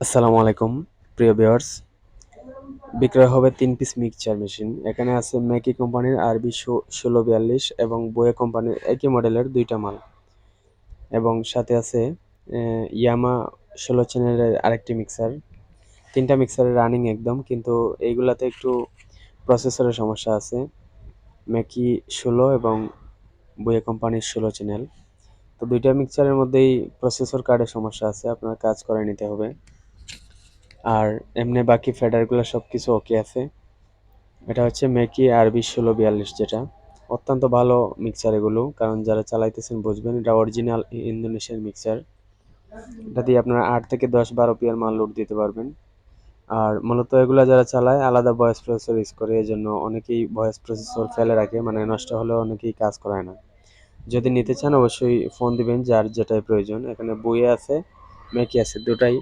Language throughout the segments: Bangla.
আসসালামু আলাইকুম, প্রিয় ভিউয়ার্স। বিক্রয় হবে তিন পিস মিক্সচার মেশিন। এখানে আছে ম্যাকি কোম্পানির আরবি ষোলো বিয়াল্লিশ এবং বোয়ে কোম্পানির একই মডেলের দুইটা মাল। এবং সাথে আছে ইয়ামা ষোলো চ্যানেলের আরেকটি মিক্সার। তিনটা মিক্সারের রানিং একদম, কিন্তু এইগুলাতে একটু প্রসেসরের সমস্যা আছে। ম্যাকি ষোলো এবং বোয়ে কোম্পানির ষোলো চ্যানেল। তো দুইটা মিক্সচারের মধ্যেই প্রসেসর কার্ডের সমস্যা আছে, আপনার কাজ করে নিতে হবে। আর এমনি বাকি ফেডারগুলো সব কিছু ওকে আছে। এটা হচ্ছে মেকি আরবি ষোলো বিয়াল্লিশ যেটা। অত্যন্ত ভালো মিক্সার এগুলো, কারণ যারা চালাইতেছেন বুঝবেন, এটা অরিজিনাল ইন্দোনেশিয়ান মিক্সার এটা দিয়ে আপনারা আট থেকে দশ বারো পিয়ার মাল লোড দিতে পারবেন। আর মূলত এগুলো যারা চালায়, আলাদা ভয়েস প্রসেসর ইউজ করে এই জন্য অনেকেই ভয়েস প্রসেসর ফেলে রাখে মানে নষ্ট হলেও অনেকেই কাজ করায় না। যদি নিতে চান, অবশ্যই ফোন দিবেন, যার যেটাই প্রয়োজন। এখানে বইয়ে আছে মেকি আছে দুটাই।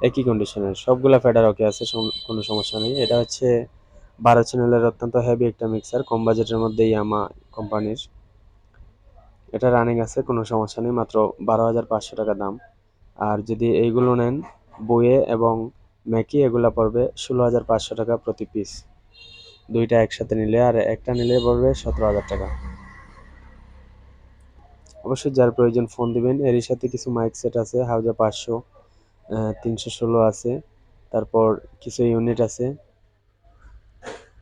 একই কন্ডিশনের সবগুলা ফেডার ওকে আছে কোনো সমস্যা নেই। এটা হচ্ছে বারো চ্যানেলের অত্যন্ত হেভি একটা মিক্সার কম বাজেটের মধ্যে ইয়ামা কোম্পানির এটা রানিং আছে, কোনো সমস্যা নেই, মাত্র বারো হাজার পাঁচশো টাকা দাম। আর যদি এইগুলো নেন বইয়ে এবং ম্যাকি এগুলা পড়বে ষোলো হাজার পাঁচশো টাকা প্রতি পিস দুইটা একসাথে নিলে, আর একটা নিলে পড়বে সতেরো হাজার টাকা। অবশ্যই যার প্রয়োজন ফোন দিবেন। এরই সাথে কিছু মাইক সেট আছে, হাউজা পাঁচশো। তিনশো ষোলো আছে। তারপর কিছু ইউনিট আছে।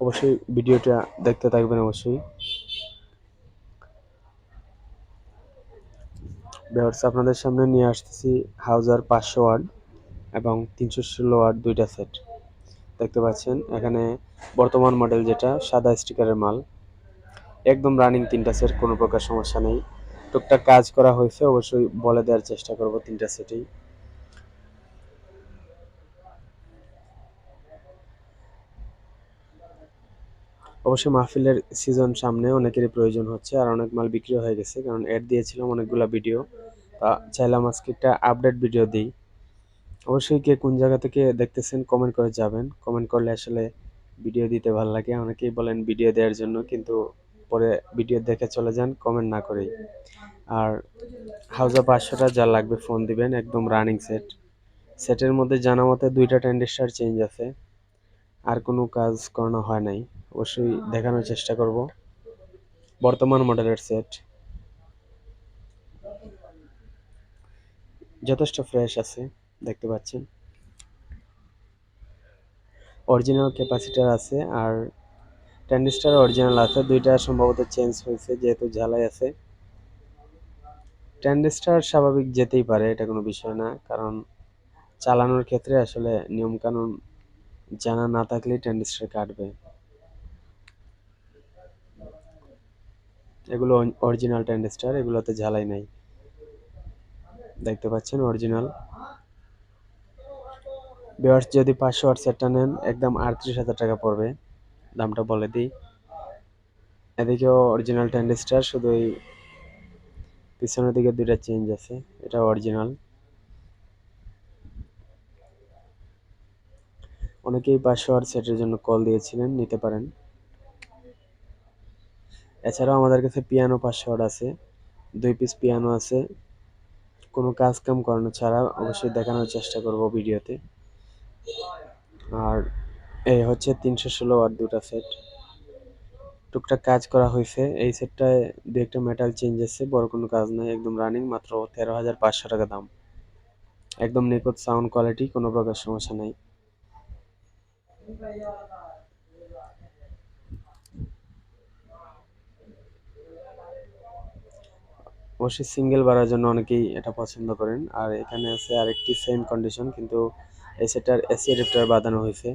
অবশ্যই ভিডিওটা দেখতে থাকবেন অবশ্যই। ভিউয়ার্স আপনাদের সামনে নিয়ে আসতেছি হাউজার পাঁচশো ওয়ার্ড এবং তিনশো ষোলো ওয়ার্ড দুইটা সেট। দেখতে পাচ্ছেন, এখানে বর্তমান মডেল যেটা, সাদা স্টিকারের মাল। একদম রানিং তিনটা সেট, কোনো প্রকার সমস্যা নেই। টুকটাক কাজ করা হয়েছে, অবশ্যই বলে দেওয়ার চেষ্টা করব তিনটা সেটেই। অবশ্যই মাহফিলের সিজন সামনে অনেকেরই প্রয়োজন হচ্ছে আর অনেক মাল বিক্রি হয়ে গেছে, কারণ অ্যাড দিয়েছিলাম অনেকগুলো ভিডিও তা চাইলাম আজকে একটা আপডেট ভিডিও দিই। অবশ্যই কে কোন জায়গা থেকে দেখতেছেন কমেন্ট করে যাবেন। কমেন্ট করলে আসলে ভিডিও দিতে ভালো লাগে। অনেকেই বলেন ভিডিও দেওয়ার জন্য, কিন্তু পরে ভিডিও দেখে চলে যান কমেন্ট না করেই। আর হাউজা পাঁচশোটা যা লাগবে ফোন দিবেন, একদম রানিং সেট সেটের মধ্যে জানা মতে দুইটা ট্যান্ডিস্টার চেঞ্জ আছে। আর কোনো কাজ করানো হয় নাই। অবশ্যই দেখানোর চেষ্টা করব। বর্তমান মডেলের সেট। যথেষ্ট ফ্রেশ আছে দেখতে পাচ্ছেন। অরিজিনাল ক্যাপাসিটার আছে আর ট্যান্ডিস্টার অরিজিনাল আছে। দুইটা সম্ভবত চেঞ্জ হয়েছে যেহেতু ঝালাই আছে। ট্যান্ডিস্টার স্বাভাবিক যেতেই পারে এটা কোনো বিষয় না। কারণ চালানোর ক্ষেত্রে আসলে নিয়মকানুন জানা না থাকলেই ট্যান্ডিস্টার কাটবে। এগুলো অরিজিনাল ট্যান্ডিস্টার এগুলোতে ঝালাই নাই। দেখতে পাচ্ছেন অরিজিনাল ভিউয়ার্স যদি পাঁচশো ওয়াট সেটটা নেন, একদম আটত্রিশ হাজার টাকা পড়বে। দামটা বলে দিই। এদিকেও অরিজিনাল ট্যান্ডিস্টার শুধু এই পিছনের দিকে দুইটা চেঞ্জ আছে, এটা অরিজিনাল অনেকেই ওয়াট সেটের জন্য কল দিয়েছিলেন, নিতে পারেন। এছাড়াও আমাদের কাছে পিয়ানো ওয়াট আছে, দুই পিস পিয়ানো আছে। কোনো কাজ কাম করানো ছাড়া অবশ্যই দেখানোর চেষ্টা করব ভিডিওতে। আর এই হচ্ছে তিনশো ষোলো ওয়াট দুটা সেট। টুকটাক কাজ করা হয়েছে। এই সেটটায় দু একটা মেটাল চেঞ্জ আছে, বড় কোনো কাজ নাই, একদম রানিং মাত্র তেরো হাজার পাঁচশো টাকা দাম। একদম নিখুঁত সাউন্ড কোয়ালিটি কোনো প্রকার সমস্যা নাই। অবশ্যই সিঙ্গেল বাড়ার জন্য অনেকেই এটা পছন্দ করেন। আর এখানে আছে আরেকটি সেম কন্ডিশন কিন্তু এই সেটার এসি অ্যাডাপ্টার বাঁধানো হয়েছে।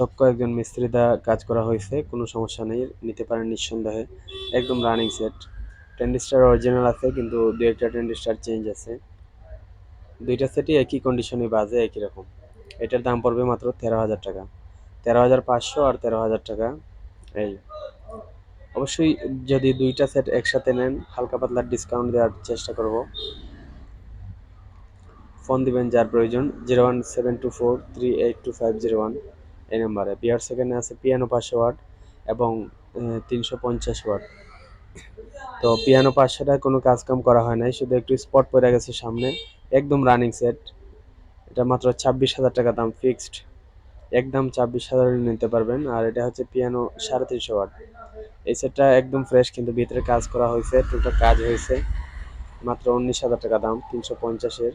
দক্ষ একজন মিস্ত্রি দ্বারা কাজ করা হয়েছে, কোনো সমস্যা নেই, নিতে পারেন নিঃসন্দেহে। একদম রানিং সেট টেন্ডিস্টার অরিজিনাল আছে, কিন্তু দু একটা টেন্ডিস্টার চেঞ্জ আছে। দুইটা সেটই একই কন্ডিশনে বাজে, একই রকম। এটার দাম পড়বে মাত্র তেরো হাজার টাকা। তেরো হাজার পাঁচশো আর তেরো হাজার টাকা। এই অবশ্যই যদি দুইটা সেট একসাথে নেন, হালকা পাতলা ডিসকাউন্ট দেওয়ার চেষ্টা করব। ফোন দিবেন যার প্রয়োজন zero one seven two four three eight two five zero one এই নাম্বারে। বিয়ার সেকেন্ডে আছে পিয়ানো পাঁচশো ওয়াট এবং তিনশো পঞ্চাশ ওয়াট তো পিয়ানো পাঁচশোটায় কোনো কাজ কাম করা হয় নাই, শুধু একটু স্পট পড়ে গেছে সামনে। একদম রানিং সেট এটা মাত্র ছাব্বিশ হাজার টাকা দাম ফিক্সড একদম ছাব্বিশ হাজার নিতে পারবেন, আর এটা হচ্ছে পিয়ানো সাড়ে তিনশো ওয়াট। এই সেটটা একদম ফ্রেশ কিন্তু ভিতরে কাজ করা হয়েছে টুকটাক কাজ হয়েছে মাত্র উনিশ হাজার টাকা দাম, তিনশো পঞ্চাশের।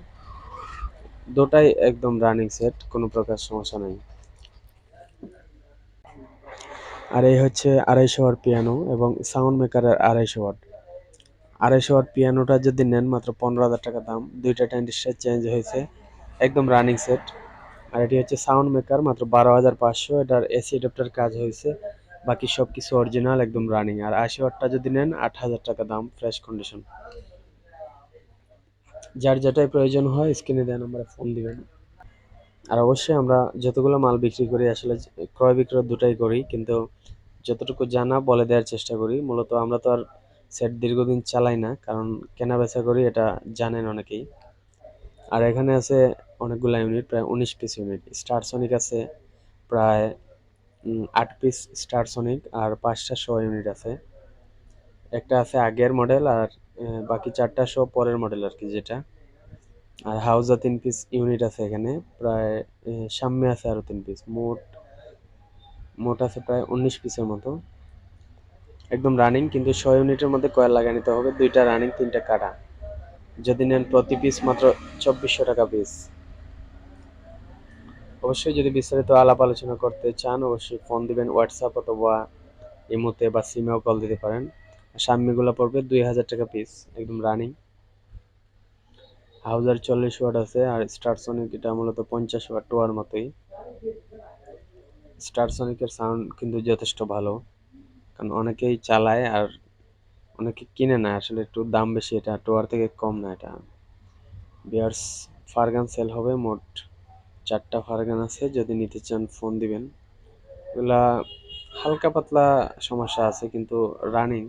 দুটাই একদম রানিং সেট কোনো প্রকার সমস্যা নেই। আর এই হচ্ছে আড়াইশো ওয়াট পিয়ানো এবং সাউন্ড মেকারের আড়াইশো ওয়াট। আড়াইশো ওয়াট পিয়ানোটা যদি নেন মাত্র পনেরো হাজার টাকা দাম, দুইটা ট্যান্ডিস্টার চেঞ্জ হয়েছে, একদম রানিং সেট আর এটি হচ্ছে সাউন্ড মেকার মাত্র বারো হাজার পাঁচশো। এটার এসি অ্যাডাপ্টার কাজ হয়েছে। বাকি সব কিছু অরিজিনাল একদম রানিং আর আশি ওয়াটটা যদি নেন, আট হাজার টাকা দাম ফ্রেশ কন্ডিশন যার যেটাই প্রয়োজন হয় স্ক্রিনে দেওয়া নাম্বারে ফোন দিবেন। আর অবশ্যই আমরা যতগুলো মাল বিক্রি করি, আসলে ক্রয় বিক্রয় দুটাই করি। কিন্তু যতটুকু জানা, বলে দেওয়ার চেষ্টা করি। মূলত আমরা তো আর সেট দীর্ঘদিন চালাই না, কারণ কেনা বেচা করি, এটা জানেন অনেকেই। আর এখানে আছে অনেকগুলো ইউনিট প্রায় উনিশ পিস ইউনিট স্টার সনিক আছে, প্রায় আট পিস স্টার সনিক আর পাঁচটা শো ইউনিট আছে। একটা আছে আগের মডেল আর বাকি চারটা শো পরের মডেল আর কি যেটা। আর হাউজা তিন পিস ইউনিট আছে এখানে, প্রায় সামনে আছে আরও তিন পিস মোট মোট আছে প্রায় উনিশ পিসের মতো। একদম রানিং কিন্তু ছয় ইউনিটের মধ্যে কয়েল লাগিয়ে নিতে হবে। দুইটা রানিং তিনটা কাটা। যদি নেন প্রতি পিস মাত্র চব্বিশশো টাকা পিস অবশ্যই যদি বিস্তারিত আলাপ আলোচনা করতে চান, অবশ্যই ফোন দিবেন হোয়াটসঅ্যাপ অথবা ইমোতে বা সিমেও কল দিতে পারেন। সামনেগুলো পড়বে দুই হাজার টাকা পিস একদম রানিং হাউজার চল্লিশ ওয়াট আছে আর স্টার সনিক এটা মূলত পঞ্চাশ ওয়াট টোয়ার মতোই। স্টার সনিকের সাউন্ড কিন্তু যথেষ্ট ভালো, কারণ অনেকেই চালায় আর অনেকে কিনে না, আসলে একটু দাম বেশি এটা টোয়ার থেকে কম না এটা। বিয়ার্স ফারগান সেল হবে মোট চারটা ফারগান আছে, যদি নিতে চান ফোন দিবেন। এগুলা হালকা পাতলা সমস্যা আছে, কিন্তু রানিং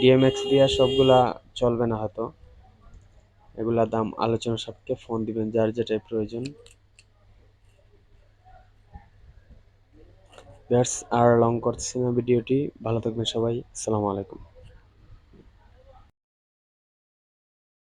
ডিএমএক্স দিয়া সবগুলা চলবে না হয়তো। এগুলা দাম আলোচনা সাপেক্ষে ফোন দিবেন, যার যেটাই প্রয়োজন। বিয়ার্স আর লং করতেছি না ভিডিওটি। ভালো থাকবেন সবাই। আসসালামু আলাইকুম।